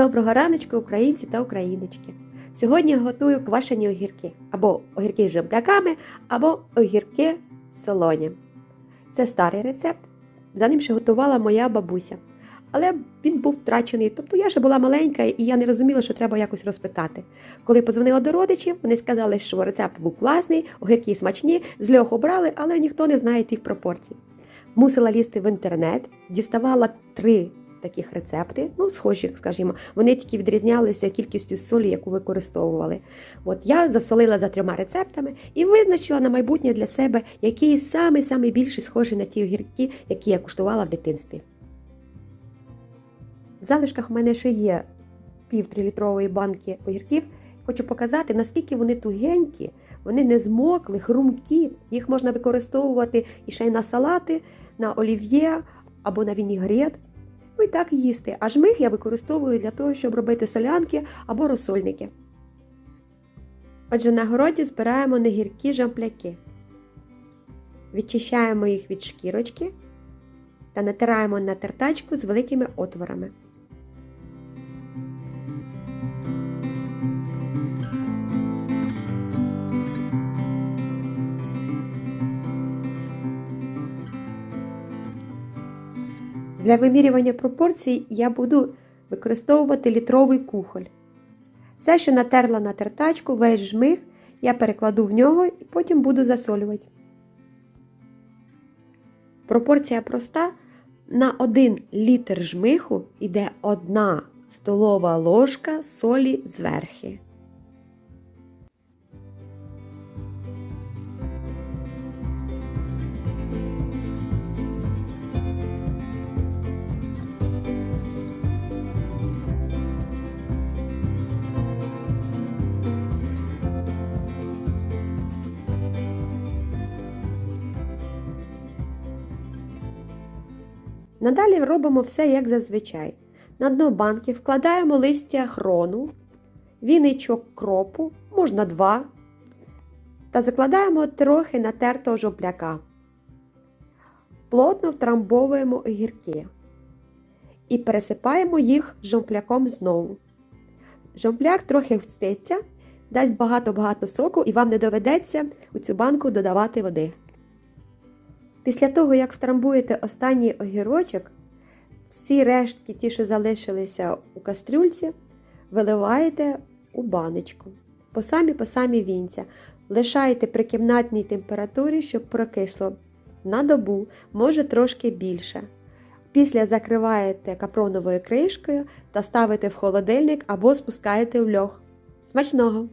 Доброго раночку, українці та україночки! Сьогодні готую квашені огірки або огірки з жемпляками, або огірки солоні. Це старий рецепт. За ним ще готувала моя бабуся. Але він був втрачений. Тобто я ще була маленька і я не розуміла, що треба якось розпитати. Коли подзвонила до родичів, вони сказали, що рецепт був класний, огірки смачні, з льоху брали, але ніхто не знає тих пропорцій. Мусила лізти в інтернет, діставала три таких рецепти, ну, схожі, скажімо, вони тільки відрізнялися кількістю солі, яку використовували. От я засолила за трьома рецептами і визначила на майбутнє для себе, який саме саме більше схожий на ті огірки, які я куштувала в дитинстві. В залишках у мене ще є пів трилітрової банки огірків. Хочу показати, наскільки вони тугенькі, вони не змокли, хрумкі. Їх можна використовувати і ще й на салати, на олів'є або на вінігрет. І так їсти. А жмих я використовую для того, щоб робити солянки або розсольники. Отже, на городі збираємо негіркі жампляки. Відчищаємо їх від шкірочки та натираємо на тертачку з великими отворами. Для вимірювання пропорцій я буду використовувати літровий кухоль. Все, що натерла на тертачку, весь жмих, я перекладу в нього і потім буду засолювати. Пропорція проста. На 1 літр жмиху йде 1 столова ложка солі зверхи. Надалі робимо все як зазвичай. На дно банки вкладаємо листя хрону, віничок кропу, можна два, та закладаємо трохи натертого жопляка. Плотно втрамбовуємо огірки і пересипаємо їх жомпляком знову. Жомпляк трохи вститься, дасть багато-багато соку і вам не доведеться у цю банку додавати води. Після того, як втрамбуєте останній огірочок, всі рештки, ті, що залишилися у кастрюльці, виливаєте у баночку. По самі по самі вінця. Лишаєте при кімнатній температурі, щоб прокисло на добу, може трошки більше. Після закриваєте капроновою кришкою та ставите в холодильник або спускаєте в льох. Смачного!